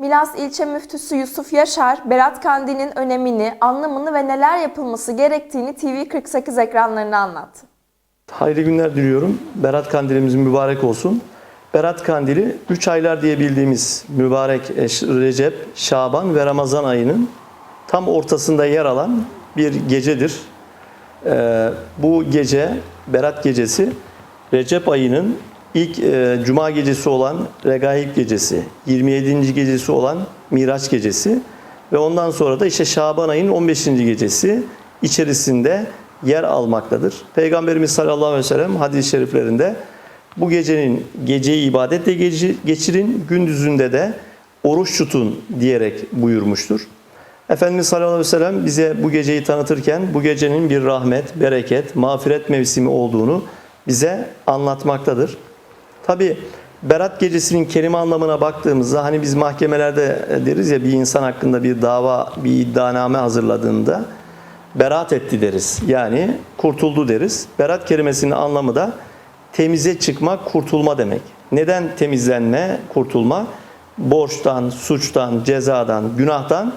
Milas İlçe Müftüsü Yusuf Yaşar, Berat Kandil'in önemini, anlamını ve neler yapılması gerektiğini TV48 ekranlarına anlattı. Hayırlı günler diliyorum. Berat Kandilimiz mübarek olsun. Berat Kandili 3 aylar diye bildiğimiz mübarek Recep, Şaban ve Ramazan ayının tam ortasında yer alan bir gecedir. Ee, bu gece, Berat gecesi, Recep ayının ilk e, cuma gecesi olan Regaib gecesi, 27. gecesi olan Miraç gecesi ve ondan sonra da işte Şaban ayının 15. gecesi içerisinde yer almaktadır. Peygamberimiz sallallahu aleyhi ve sellem hadis-i şeriflerinde bu gecenin geceyi ibadetle geçirin, gündüzünde de oruç tutun diyerek buyurmuştur. Efendimiz sallallahu aleyhi ve sellem bize bu geceyi tanıtırken bu gecenin bir rahmet, bereket, mağfiret mevsimi olduğunu bize anlatmaktadır. Tabi Berat gecesinin kelime anlamına baktığımızda hani biz mahkemelerde deriz ya bir insan hakkında bir dava, bir iddianame hazırladığında berat etti deriz. Yani kurtuldu deriz. Berat kelimesinin anlamı da temize çıkmak, kurtulma demek. Neden temizlenme, kurtulma? Borçtan, suçtan, cezadan, günahtan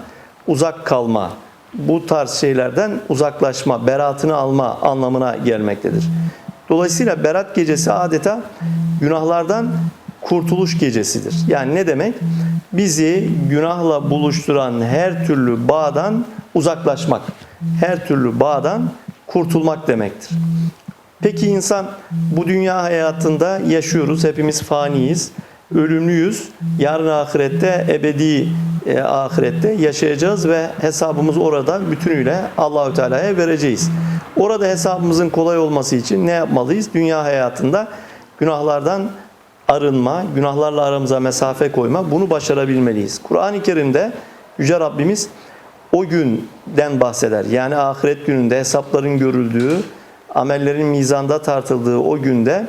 uzak kalma. Bu tarz şeylerden uzaklaşma, beratını alma anlamına gelmektedir. Dolayısıyla berat gecesi adeta günahlardan kurtuluş gecesidir. Yani ne demek? Bizi günahla buluşturan her türlü bağdan uzaklaşmak, her türlü bağdan kurtulmak demektir. Peki insan bu dünya hayatında yaşıyoruz. Hepimiz faniyiz. Ölümlüyüz. Yarın ahirette ebedi e, ahirette yaşayacağız ve hesabımız orada bütünüyle Allahü Teala'ya vereceğiz. Orada hesabımızın kolay olması için ne yapmalıyız? Dünya hayatında günahlardan arınma, günahlarla aramıza mesafe koyma bunu başarabilmeliyiz. Kur'an-ı Kerim'de Yüce Rabbimiz o günden bahseder. Yani ahiret gününde hesapların görüldüğü, amellerin mizanda tartıldığı o günde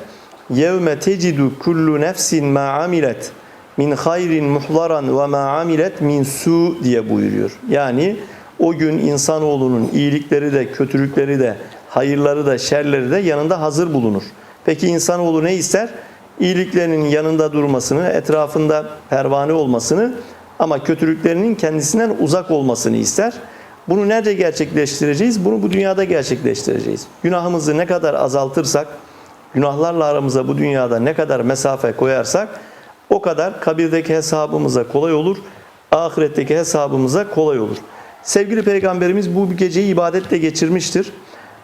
yevme tecidu kullu nefsin ma amilet min hayrin muhlaran ve ma amilet min su diye buyuruyor. Yani o gün insanoğlunun iyilikleri de kötülükleri de hayırları da şerleri de yanında hazır bulunur. Peki insanoğlu ne ister? İyiliklerinin yanında durmasını, etrafında pervane olmasını ama kötülüklerinin kendisinden uzak olmasını ister. Bunu nerede gerçekleştireceğiz? Bunu bu dünyada gerçekleştireceğiz. Günahımızı ne kadar azaltırsak, günahlarla aramıza bu dünyada ne kadar mesafe koyarsak o kadar kabirdeki hesabımıza kolay olur, ahiretteki hesabımıza kolay olur. Sevgili Peygamberimiz bu geceyi ibadetle geçirmiştir.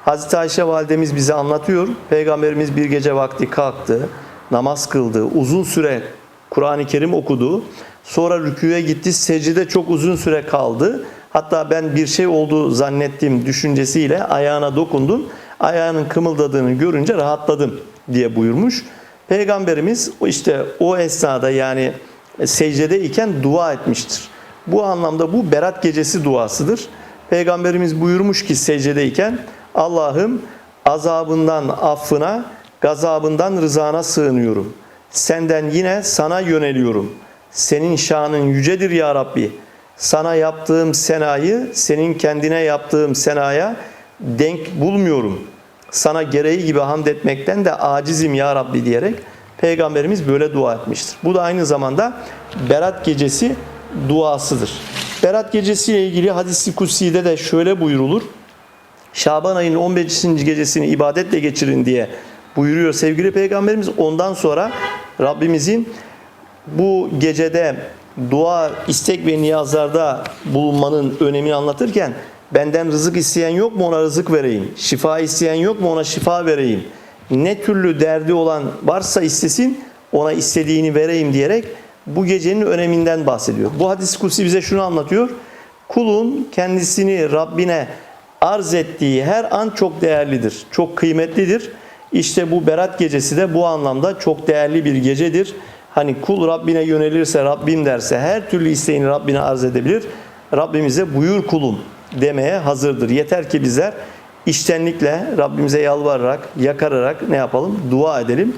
Hazreti Ayşe validemiz bize anlatıyor. Peygamberimiz bir gece vakti kalktı, namaz kıldı, uzun süre Kur'an-ı Kerim okudu. Sonra rüküye gitti, secde çok uzun süre kaldı. Hatta ben bir şey olduğu zannettiğim düşüncesiyle ayağına dokundum. Ayağının kımıldadığını görünce rahatladım diye buyurmuş. Peygamberimiz işte o esnada yani secdede iken dua etmiştir. Bu anlamda bu berat gecesi duasıdır. Peygamberimiz buyurmuş ki secdedeyken Allah'ım azabından affına, gazabından rızana sığınıyorum. Senden yine sana yöneliyorum. Senin şanın yücedir ya Rabbi. Sana yaptığım senayı senin kendine yaptığım senaya denk bulmuyorum. Sana gereği gibi hamd etmekten de acizim ya Rabbi diyerek Peygamberimiz böyle dua etmiştir. Bu da aynı zamanda Berat gecesi duasıdır. Berat gecesi ile ilgili hadis-i kutsi'de de şöyle buyurulur. Şaban ayının 15. gecesini ibadetle geçirin diye buyuruyor sevgili peygamberimiz. Ondan sonra Rabbimizin bu gecede dua, istek ve niyazlarda bulunmanın önemini anlatırken benden rızık isteyen yok mu ona rızık vereyim? Şifa isteyen yok mu ona şifa vereyim? Ne türlü derdi olan varsa istesin ona istediğini vereyim diyerek bu gecenin öneminden bahsediyor. Bu hadis kutsi bize şunu anlatıyor. Kulun kendisini Rabbine arz ettiği her an çok değerlidir, çok kıymetlidir. İşte bu Berat gecesi de bu anlamda çok değerli bir gecedir. Hani kul Rabbine yönelirse, Rabbim derse her türlü isteğini Rabbine arz edebilir. Rabbimize buyur kulum demeye hazırdır. Yeter ki bizler iştenlikle Rabbimize yalvararak, yakararak ne yapalım? Dua edelim.